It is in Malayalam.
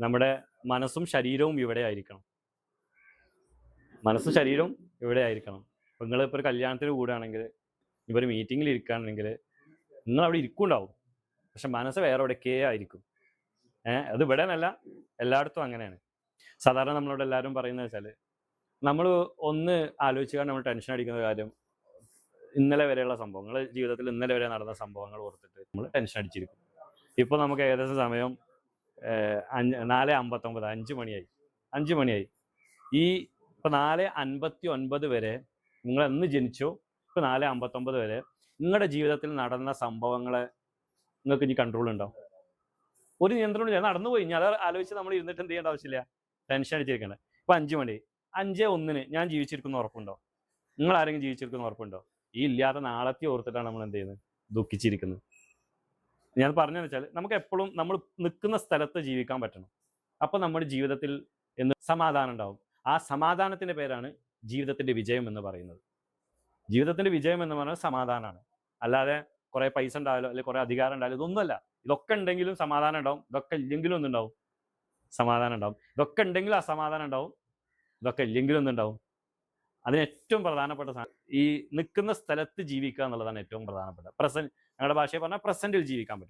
നമ്മുടെ മനസ്സും ശരീരവും ഇവിടെ ആയിരിക്കണം. മനസ്സും ശരീരവും ഇവിടെ ആയിരിക്കണം. ഇപ്പം നിങ്ങൾ ഇപ്പോൾ ഒരു കല്യാണത്തിന് കൂടുകയാണെങ്കിൽ ഇപ്പോൾ ഒരു മീറ്റിങ്ങിൽ ഇരിക്കുകയാണെങ്കിൽ നിങ്ങൾ അവിടെ ഇരിക്കുണ്ടാവും. പക്ഷെ മനസ്സ് വേറെ എവിടെയൊക്കെ ആയിരിക്കും. ഏഹ് അത് ഇവിടെ എന്നല്ല എല്ലായിടത്തും അങ്ങനെയാണ്. സാധാരണ നമ്മളോട് എല്ലാവരും പറയുന്നത് വെച്ചാൽ നമ്മൾ ഒന്ന് ആലോചിച്ചാൽ നമ്മൾ ടെൻഷൻ അടിക്കുന്ന കാര്യം ഇന്നലെ വരെയുള്ള സംഭവങ്ങൾ ജീവിതത്തിൽ ഇന്നലെ വരെ നടന്ന സംഭവങ്ങൾ ഓർത്തിട്ട് നമ്മൾ ടെൻഷൻ അടിച്ചിരിക്കും. ഇപ്പോൾ നമുക്ക് ഏകദേശം സമയം നാല് അമ്പത്തൊമ്പത് അഞ്ച് മണിയായി. അഞ്ച് മണിയായി. ഈ ഇപ്പൊ നാല് അൻപത്തി ഒൻപത് വരെ നിങ്ങൾ എന്ന് ജനിച്ചോ? ഇപ്പൊ നാല് അമ്പത്തൊമ്പത് വരെ നിങ്ങളുടെ ജീവിതത്തിൽ നടന്ന സംഭവങ്ങളെ നിങ്ങൾക്ക് ഇനി കൺട്രോൾ ഉണ്ടാവും ഒരു നിയന്ത്രണം ഇല്ല. നടന്നു പോയി. ഞാൻ അത് ആലോചിച്ച് നമ്മൾ ഇരുന്നിട്ട് എന്ത് ചെയ്യേണ്ട ആവശ്യമില്ല. ടെൻഷൻ അടിച്ചിരിക്കണ്ടേ. ഇപ്പൊ അഞ്ച് മണി. അഞ്ച് ഒന്നിന് ഞാൻ ജീവിച്ചിരിക്കുന്ന ഉറപ്പുണ്ടോ? നിങ്ങൾ ആരെങ്കിലും ജീവിച്ചിരിക്കുന്ന ഉറപ്പുണ്ടോ? ഈ ഇല്ലാത്ത നാളത്തെ ഓർത്തിട്ടാണ് നമ്മൾ എന്ത് ചെയ്യുന്നത്? ദുഃഖിച്ചിരിക്കുന്നത്. ഞാൻ പറഞ്ഞതെന്ന് വെച്ചാൽ നമുക്ക് എപ്പോഴും നമ്മൾ നിൽക്കുന്ന സ്ഥലത്ത് ജീവിക്കാൻ പറ്റണം. അപ്പോൾ നമ്മുടെ ജീവിതത്തിൽ എന്ന് സമാധാനം ഉണ്ടാവും. ആ സമാധാനത്തിന്റെ പേരാണ് ജീവിതത്തിന്റെ വിജയം എന്ന് പറയുന്നത്. ജീവിതത്തിന്റെ വിജയം എന്ന് പറഞ്ഞാൽ സമാധാനമാണ് അല്ലാതെ കുറേ പൈസ ഉണ്ടായാലോ അല്ലെങ്കിൽ കുറേ അധികാരം ഉണ്ടായാലോ ഇതൊന്നുമല്ല. ഇതൊക്കെ ഉണ്ടെങ്കിലും സമാധാനം ഉണ്ടാവും. ഇതൊക്കെ ഇല്ലെങ്കിലും ഒന്നുണ്ടാവും സമാധാനം ഉണ്ടാവും. ഇതൊക്കെ ഉണ്ടെങ്കിലും അസമാധാനം ഉണ്ടാവും. ഇതൊക്കെ ഇല്ലെങ്കിലും ഒന്നുണ്ടാവും അതിന് ഏറ്റവും പ്രധാനപ്പെട്ട സാധനം ഈ നിൽക്കുന്ന സ്ഥലത്ത് ജീവിക്കുക എന്നുള്ളതാണ് ഏറ്റവും പ്രധാനപ്പെട്ട പ്രസന്റ് ഞങ്ങളുടെ ഭാഷയിൽ പറഞ്ഞാൽ പ്രസന്റിൽ ജീവിക്കാൻ പറ്റണം